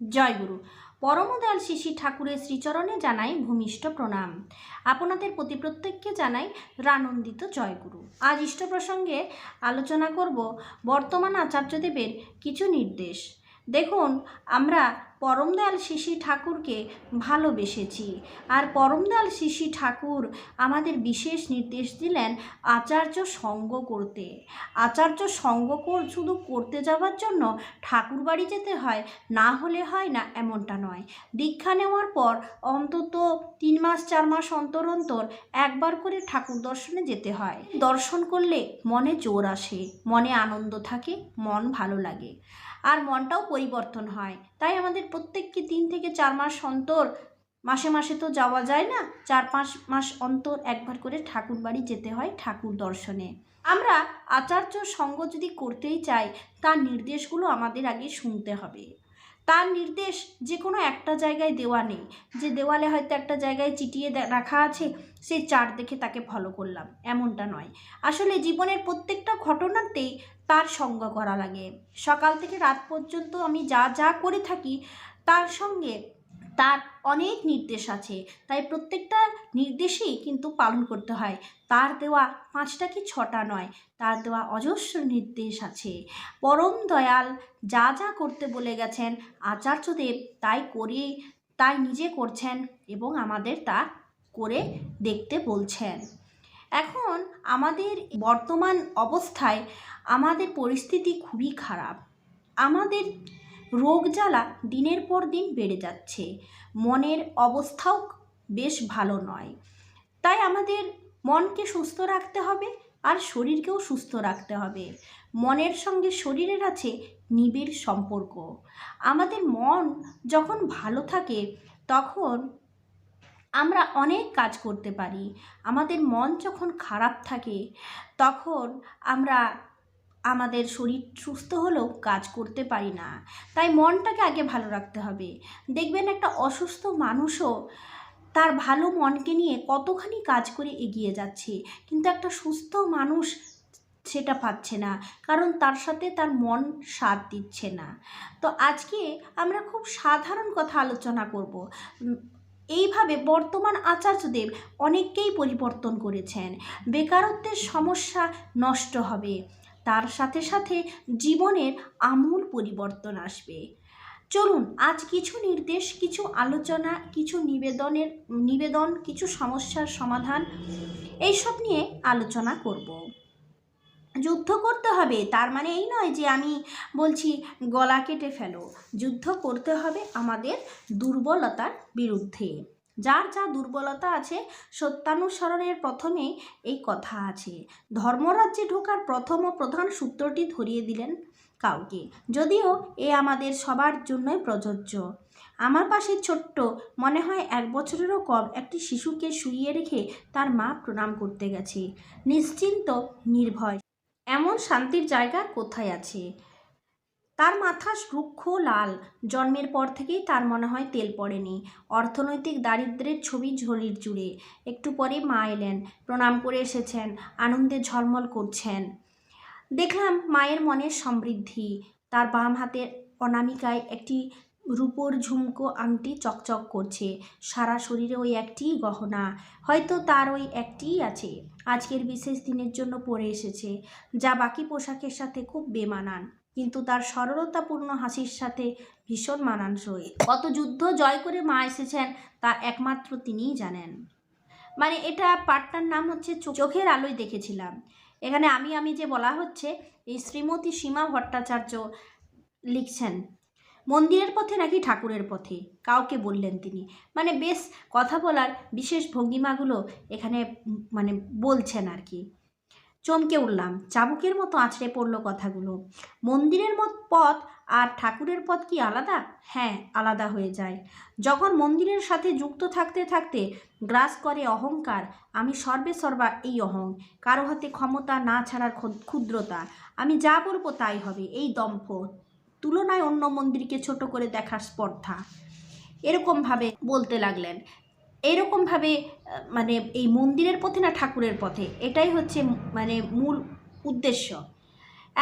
জয়গুরু পরমদয়াল শিশি ঠাকুরের শ্রীচরণে জানাই ভূমিষ্ঠ প্রণাম। আপনাদের প্রতি প্রত্যেককে জানাই রানন্দিত জয়গুরু আজ ইষ্ট প্রসঙ্গে আলোচনা করব বর্তমান আচার্যদেবের কিছু নির্দেশ। দেখুন, আমরা পরমদয়াল শিশি ঠাকুরকে ভালোবেসেছি। আর পরমদয়াল শিশি ঠাকুর আমাদের বিশেষ নির্দেশ দিলেন আচার্য সঙ্গ করতে। আচার্য সঙ্গ কর- শুধু করতে যাওয়ার জন্য ঠাকুর বাড়ি যেতে হয়, না হলে হয় না এমনটা নয়। দীক্ষা নেওয়ার পর অন্তত তিন মাস, চার মাস অন্তর অন্তর একবার করে ঠাকুর দর্শনে যেতে হয়। দর্শন করলে মনে জোর আসে, মনে আনন্দ থাকে, মন ভালো লাগে। আর মনটাও পরিবর্তন হয়। তাই আমাদের প্রত্যেককে তিন থেকে চার মাস অন্তর, মাসে মাসে তো যাওয়া যায় না, চার পাঁচ মাস অন্তর একবার করে ঠাকুর বাড়ি যেতে হয় ঠাকুর দর্শনে। আমরা আচার্য সঙ্গ যদি করতেই চাই, তার নির্দেশগুলো আমাদের আগে শুনতে হবে। তার নির্দেশ যে কোনো একটা জায়গায় দেওয়া নেই। যে দেওয়ালে হয়তো একটা জায়গায় চিটিয়ে রাখা আছে, সেই চার দেখে তাকে ফলো করলাম। এমনটা নয়। আসলে জীবনের প্রত্যেকটা ঘটনাতেই তার সঙ্গ করা লাগে। সকাল থেকে রাত পর্যন্ত আমি যা যা করে থাকি, তার সঙ্গে তার অনেক নির্দেশ আছে। তাই প্রত্যেকটা নির্দেশই কিন্তু পালন করতে হয়। তার দেওয়া পাঁচটা কি ছটা নয়, তার দেওয়া অজস্র নির্দেশ আছে। পরম দয়াল যা যা করতে বলে গেছেন, আচার্যদেব তাই করে তাই নিজে করছেন এবং আমাদের তা করে দেখতে বলছেন। এখন আমাদের বর্তমান অবস্থায় আমাদের পরিস্থিতি খুবই খারাপ। আমাদের রোগ জ্বালা দিনের পর দিন বেড়ে যাচ্ছে। মনের অবস্থাও বেশ ভালো নয়। তাই আমাদের মনকে সুস্থ রাখতে হবে আর শরীরকেও সুস্থ রাখতে হবে। মনের সঙ্গে শরীরের আছে নিবিড় সম্পর্ক। আমাদের মন যখন ভালো থাকে, তখন আমরা অনেক কাজ করতে পারি। আমাদের মন যখন খারাপ থাকে, তখন আমরা আমাদের শরীর সুস্থ হলেও কাজ করতে পারি না। তাই মনটাকে আগে ভালো রাখতে হবে। দেখবেন একটা অসুস্থ মানুষও তার ভালো মনকে নিয়ে কতখানি কাজ করে এগিয়ে যাচ্ছে। কিন্তু একটা সুস্থ মানুষ সেটা পাচ্ছে না। কারণ তার সাথে তার মন সাথ দিচ্ছে না। তো আজকে আমরা খুব সাধারণ কথা আলোচনা করব। এইভাবে বর্তমান আচার্যদেব অনেককেই পরিবর্তন করেছেন। বেকারত্বের সমস্যা নষ্ট হবে। তার সাথে সাথে জীবনের আমূল পরিবর্তন আসবে। চলুন, আজ কিছু নির্দেশ, কিছু আলোচনা, কিছু নিবেদনের, নিবেদন, কিছু সমস্যার সমাধান এইসব নিয়ে আলোচনা করব। যুদ্ধ করতে হবে, তার মানে এই নয় যে আমি বলছি গলা কেটে ফেলো। যুদ্ধ করতে হবে আমাদের দুর্বলতার বিরুদ্ধে। যার যা দুর্বলতা আছে, সত্যানুসরণের প্রথমেই এই কথা আছে। ধর্মরাজ্যে ঢোকার প্রথম ও প্রধান সূত্রটি ধরিয়ে দিলেন কাউকে। যদিও এ আমাদের সবার জন্যই প্রযোজ্য। আমার পাশে ছোট্ট, মনে হয় এক বছরেরও কম, একটি শিশুকে শুইয়ে রেখে তার মা প্রণাম করতে গেছে। নিশ্চিন্ত, নির্ভয়। এমন শান্তির জায়গা কোথায় আছে? তার মাথা রুক্ষ লাল। জন্মের পর থেকেই তার মনে হয় তেল পড়েনি। অর্থনৈতিক দারিদ্র্যের ছবি ঝরির জুড়ে। একটু পরে মা এলেন। প্রণাম করে এসেছেন। আনন্দে ঝলমল করছেন। দেখলাম মায়ের মনের সমৃদ্ধি। তার বাম হাতের অনামিকায় একটি রূপোর ঝুমকো আংটি চকচক করছে। সারা শরীরে ওই একটিই গহনা। হয়তো তার ওই একটিই আছে। আজকের বিশেষ দিনের জন্য পরে এসেছে। যা বাকি পোশাকের সাথে খুব বেমানান। কিন্তু তার সরলতাপূর্ণ হাসির সাথে ভীষণ মানানসই। কত যুদ্ধ জয় করে মা এসেছেন তা একমাত্র তিনিই জানেন। মানে এটা পাঠটার নাম হচ্ছে চোখের আলোয় দেখেছিলাম। এখানে আমি আমি যে বলা হচ্ছে, এই শ্রীমতী সীমা ভট্টাচার্য লিখছেন, মন্দিরের পথে নাকি ঠাকুরের পথে? কাউকে বললেন তিনি। মানে বেশ কথা বলার বিশেষ ভঙ্গিমাগুলো এখানে মানে বলছেন আর কি। চমকে উঠলাম। চাবুকের মতো আছড়ে পড়ল কথাগুলো। মন্দিরের মত পথ আর ঠাকুরের পথ কি আলাদা? হ্যাঁ আলাদা হয়ে যায়। যখন মন্দিরের সাথে যুক্ত থাকতে থাকতে গ্রাস করে অহংকার, আমি সর্বে সর্বা এই অহং। কারও হাতে ক্ষমতা না ছাড়ার ক্ষুদ্রতা। আমি যা বলব তাই হবে, এই দম্ভ। তুলনায় অন্য মন্দিরকে ছোট করে দেখার স্পর্ধা। এরকমভাবে বলতে লাগলেন। এরকমভাবে মানে এই মন্দিরের পথে না ঠাকুরের পথে? এটাই হচ্ছে মানে মূল উদ্দেশ্য।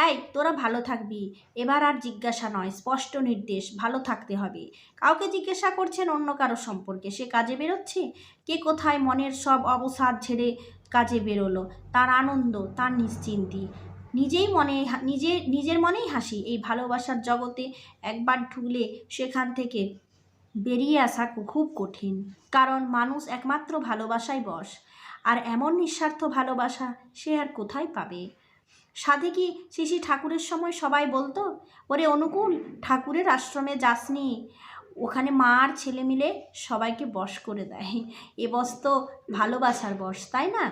এই, তোরা ভালো থাকবি। এবার আর জিজ্ঞাসা নয়, স্পষ্ট নির্দেশ, ভালো থাকতে হবে। কাউকে জিজ্ঞাসা করছেন অন্য কারও সম্পর্কে? সে কাজে বেরোচ্ছে? কে কোথায় মনের সব অবসাদ ছেড়ে কাজে বেরোলো? তার আনন্দ, তার নিশ্চিন্তি। নিজেই মনে নিজে, নিজের মনেই হাসি। এই ভালোবাসার জগতে একবার ঢুকলে সেখান থেকে বেরিয়ে আসা খুব কঠিন। কারণ মানুষ একমাত্র ভালোবাসাই বস, আর এমন নিঃস্বার্থ ভালোবাসা সে আর কোথায় পাবে? সাধে কি শিশি ঠাকুরের সময় সবাই বলতো, ওরে অনুকূল, ঠাকুরের আশ্রমে যাসনি। ওখানে মা আর ছেলে মিলে সবাইকে বশ করে দেয়। এ বস তো ভালোবাসার বস, তাই না?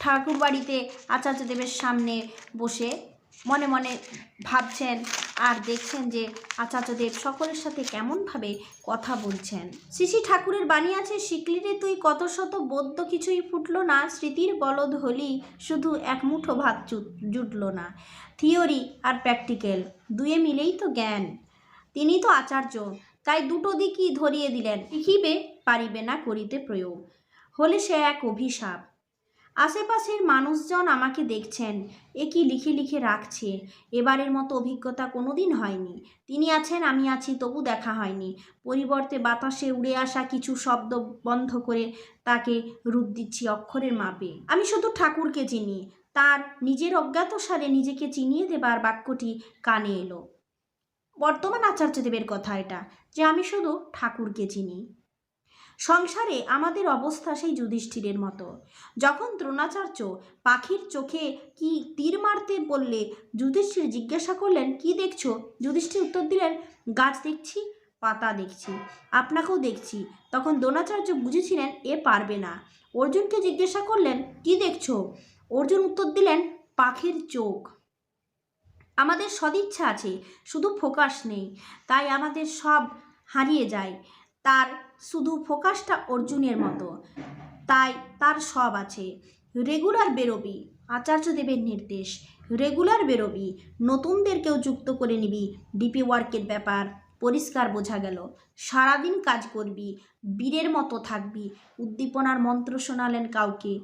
ঠাকুর বাড়িতে আচার্যদেবের সামনে বসে মনে মনে ভাবছেন আর দেখছেন যে আচার্যদেব সকলের সাথে কেমনভাবে কথা বলছেন। শ্রী ঠাকুরের বাণী আছে, শিকলিরে তুই কত শত বদ্য কিছুই ফুটলো না, স্মৃতির বলদ হলি শুধু এক মুঠো ভাত জুট- জুটলো না। থিওরি আর প্র্যাকটিক্যাল দুয়ে মিলেই তো জ্ঞান। তিনি তো আচার্য, তাই দুটো দিকই ধরিয়ে দিলেন লিখিবে পারিবে না করিতে প্রয়োগ। হলে সে এক অভিশাপ। আশেপাশের মানুষজন আমাকে দেখছেন, এ কি লিখে লিখে রাখছে, এবারের মতো অভিজ্ঞতা কোনোদিন হয়নি। তিনি আছেন, আমি আছি, তবু দেখা হয়নি। পরিবর্তে বাতাসে উড়ে আসা কিছু শব্দ বন্ধ করে তাকে রূপ দিচ্ছি অক্ষরের মাপে। আমি শুধু ঠাকুরকে চিনি। তার নিজের অজ্ঞাতসারে নিজেকে চিনিয়ে দেবার বাক্যটি কানে এলো। বর্তমান আচার্যদেবের কথা এটা, যে আমি শুধু ঠাকুরকে চিনি। সংসারে আমাদের অবস্থা সেই যুধিষ্ঠিরের মতো। যখন দ্রোণাচার্য পাখির চোখে কি তীর মারতে বললে যুধিষ্ঠির জিজ্ঞাসা করলেন, কি দেখছ? যুধিষ্ঠির উত্তর দিলেন, গাছ দেখছি, পাতা দেখছি, আপনাকেও দেখছি। তখন দ্রোণাচার্য বুঝেছিলেন, এ পারবে না। অর্জুনকে জিজ্ঞাসা করলেন, কি দেখছ? অর্জুন উত্তর দিলেন, পাখির চোখ। আমাদের সদিচ্ছা আছে, শুধু ফোকাস নেই, তাই আমাদের সব হারিয়ে যায়। তার শুধু ফোকাসটা অর্জুনের মতো। তাই তার সব আছে। রেগুলার বেরোবি আচার্যদেবের নির্দেশ। রেগুলার বেরোবি, নতুনদেরকেও যুক্ত করে নিবি। ডিপি ওয়ার্কের ব্যাপার, পরিষ্কার বোঝা গেল। সারাদিন কাজ করবি, বীরের মতো থাকবি, উদ্দীপনার মন্ত্র শোনালেন কাউকে।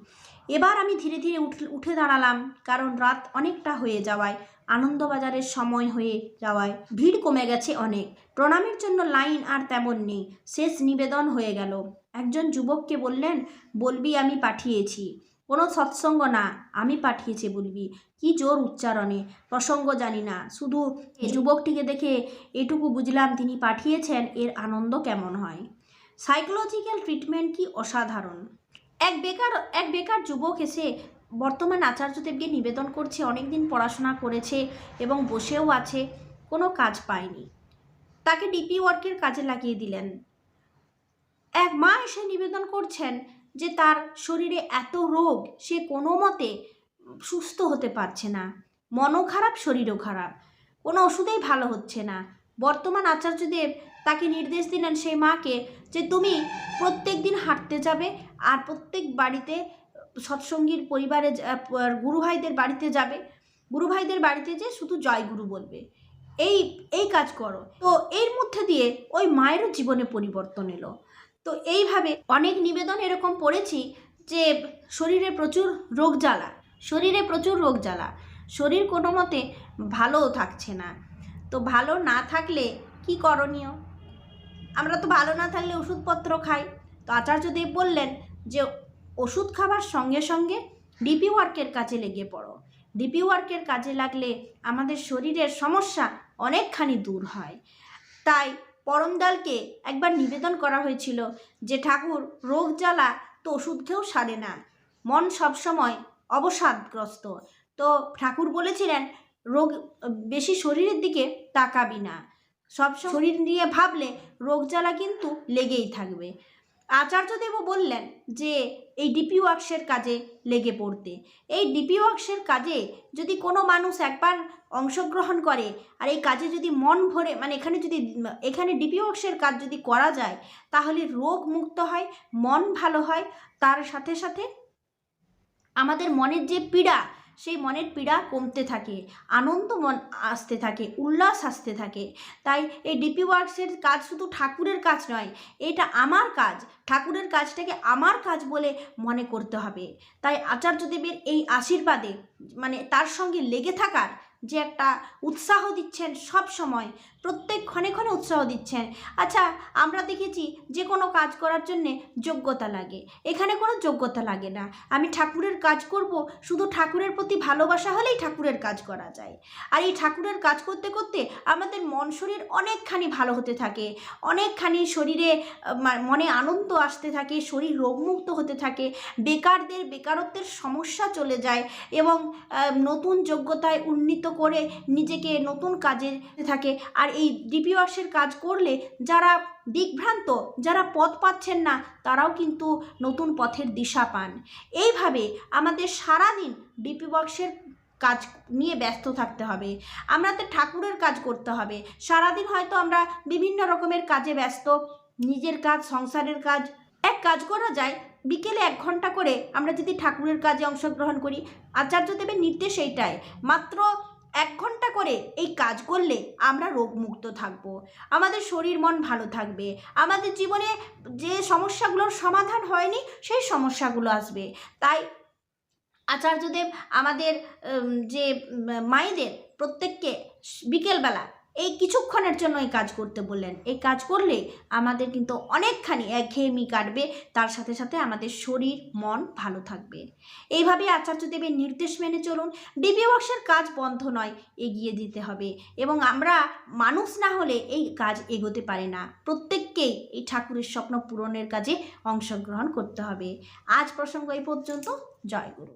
এবার আমি ধীরে ধীরে উঠে উঠে দাঁড়ালাম, কারণ রাত অনেকটা হয়ে যাওয়ায় আনন্দবাজারের সময় হয়ে যাওয়ায় ভিড় কমে গেছে অনেক। প্রণামের জন্য লাইন আর তেমন নেই। শেষ নিবেদন হয়ে গেল। একজন যুবককে বললেন, বলবি আমি পাঠিয়েছি। কোনো সৎসঙ্গ না, আমি পাঠিয়েছি বলবি। কি জোর উচ্চারণে, প্রসঙ্গ জানি না। শুধু যুবকটিকে দেখে এটুকু বুঝলাম তিনি পাঠিয়েছেন, এর আনন্দ কেমন হয়? সাইকোলজিক্যাল ট্রিটমেন্ট কি অসাধারণ। এক বেকার এক বেকার যুবক এসে বর্তমান আচার্যদেবকে নিবেদন করছে অনেক দিন পড়াশোনা করেছে এবং বসেও আছে, কোনো কাজ পায়নি। তাকে ডিপি ওয়ার্কের কাজে লাগিয়ে দিলেন। এক মা এসে নিবেদন করছেন যে তার শরীরে এত রোগ, সে কোনো মতে সুস্থ হতে পারছে না। মনও খারাপ, শরীরও খারাপ। কোনো ওষুধেই ভালো হচ্ছে না। বর্তমান আচার্যদেব তাকে নির্দেশ দিলেন সেই মাকে যে, তুমি প্রত্যেক দিন হাঁটতে যাবে আর প্রত্যেক বাড়িতে সৎসঙ্গীর পরিবারে যা- প- গুরু ভাইদের বাড়িতে যাবে। গুরু ভাইদের বাড়িতে যে শুধু জয় গুরু বলবে। এই এই কাজ করো। তো এর মধ্যে দিয়ে ওই মায়েরও জীবনে পরিবর্তন এলো। তো এইভাবে অনেক নিবেদন এরকম পড়েছি যে শরীরে প্রচুর রোগ জ্বালা, শরীরে প্রচুর রোগ জ্বালা। শরীর কোনো মতে ভালোও থাকছে না। তো ভালো না থাকলে কি করণীয়? আমরা তো ভালো না থাকলে ওষুধপত্র খাই। তো আচার্যদেব বললেন যে ওষুধ খাবার সঙ্গে সঙ্গে ডিপি ওয়ার্কের কাজে লেগে পড়ো। ডিপি ওয়ার্কের কাজে লাগলে আমাদের শরীরের সমস্যা অনেকখানি দূর হয়। তাই পরমদালকে একবার নিবেদন করা হয়েছিল যে, ঠাকুর, রোগ জ্বালা তো ওষুধ খেয়েও সারে না। মন সবসময় অবসাদগ্রস্ত। তো ঠাকুর বলেছিলেন, রোগ, বেশি শরীরের দিকে তাকাবি না। সব শরীর নিয়ে ভাবলে রোগ জ্বালা কিন্তু লেগেই থাকবে। আচার্যদেবও বললেন যে, এই ডিপি ওয়ার্কসের কাজে লেগে পড়তে। এই ডিপি ওয়ার্কসের কাজে যদি কোনো মানুষ একবার অংশগ্রহণ করে, আর এই কাজে যদি মন ভরে মানে এখানে যদি, এখানে ডিপি ওয়ার্কসের কাজ যদি করা যায়, তাহলে রোগ মুক্ত হয়, মন ভালো হয়, তার সাথে সাথে আমাদের মনের যে পীড়া সেই মনের পীড়া কমতে থাকে, আনন্দ মন আসতে থাকে, উল্লাস আসতে থাকে। তাই এই ডিপি ওয়ার্কসের কাজ শুধু ঠাকুরের কাজ নয়, এটা আমার কাজ, ঠাকুরের কাজটাকে আমার কাজ বলে মনে করতে হবে। তাই আচার্যদেবের এই আশীর্বাদে মানে তার সঙ্গে লেগে থাকার যে একটা উৎসাহ দিচ্ছেন সব সময়, প্রত্যেক ক্ষণে ক্ষণে উৎসাহ দিচ্ছেন। আচ্ছা আমরা দেখেছি যে কোনো কাজ করার জন্যে যোগ্যতা লাগে। এখানে কোনো যোগ্যতা লাগে না। আমি ঠাকুরের কাজ করব, শুধু ঠাকুরের প্রতি ভালোবাসা হলেই ঠাকুরের কাজ করা যায়। আর এই ঠাকুরের কাজ করতে করতে আমাদের মন শরীর অনেকখানি ভালো হতে থাকে। অনেকখানি শরীরে মনে আনন্দ আসতে থাকে, শরীর রোগমুক্ত হতে থাকে। বেকারদের, বেকারত্বের সমস্যা চলে যায় এবং নতুন যোগ্যতায় উন্নীত করে নিজেকে নতুন কাজে থাকে। আর এই ডিপি ওয়ার্কসের কাজ করলে যারা দিকভ্রান্ত, যারা পথ পাচ্ছেন না, তারাও কিন্তু নতুন পথের দিশা পান। এইভাবে আমাদের সারাদিন ডিপি ওয়ার্কসের কাজ নিয়ে ব্যস্ত থাকতে হবে। আমাদের ঠাকুরের কাজ করতে হবে। সারাদিন হয়তো আমরা বিভিন্ন রকমের কাজে ব্যস্ত, নিজের কাজ, সংসারের কাজ। এক কাজ করা যায়, বিকেলে এক ঘণ্টা করে আমরা যদি ঠাকুরের কাজে অংশগ্রহণ করি, আচার্যদেবের নির্দেশ এইটাই। মাত্র এক ঘণ্টা করে এই কাজ করলে আমরা রোগমুক্ত থাকব। আমাদের শরীর মন ভালো থাকবে। আমাদের জীবনে যে সমস্যাগুলোর সমাধান হয়নি, সেই সমস্যাগুলো আসবে। তাই আচার্যদেব আমাদের যে মায়েদের প্রত্যেককে বিকেলবেলা এই কিছুক্ষণের জন্য এই কাজ করতে বললেন। এই কাজ করলে আমাদের কিন্তু অনেকখানি একঘেয়েমি কাটবে, তার সাথে সাথে আমাদের শরীর, মন ভালো থাকবে। এইভাবে আচার্যদেবের নির্দেশ মেনে চলুন ডিবি ওয়ার্কসের কাজ বন্ধ নয়, এগিয়ে দিতে হবে এবং আমরা মানুষ না হলে এই কাজ এগোতে পারে না। প্রত্যেককেই এই ঠাকুরের স্বপ্ন পূরণের কাজে অংশগ্রহণ করতে হবে। আজ প্রসঙ্গ এই পর্যন্ত। জয় গুরু।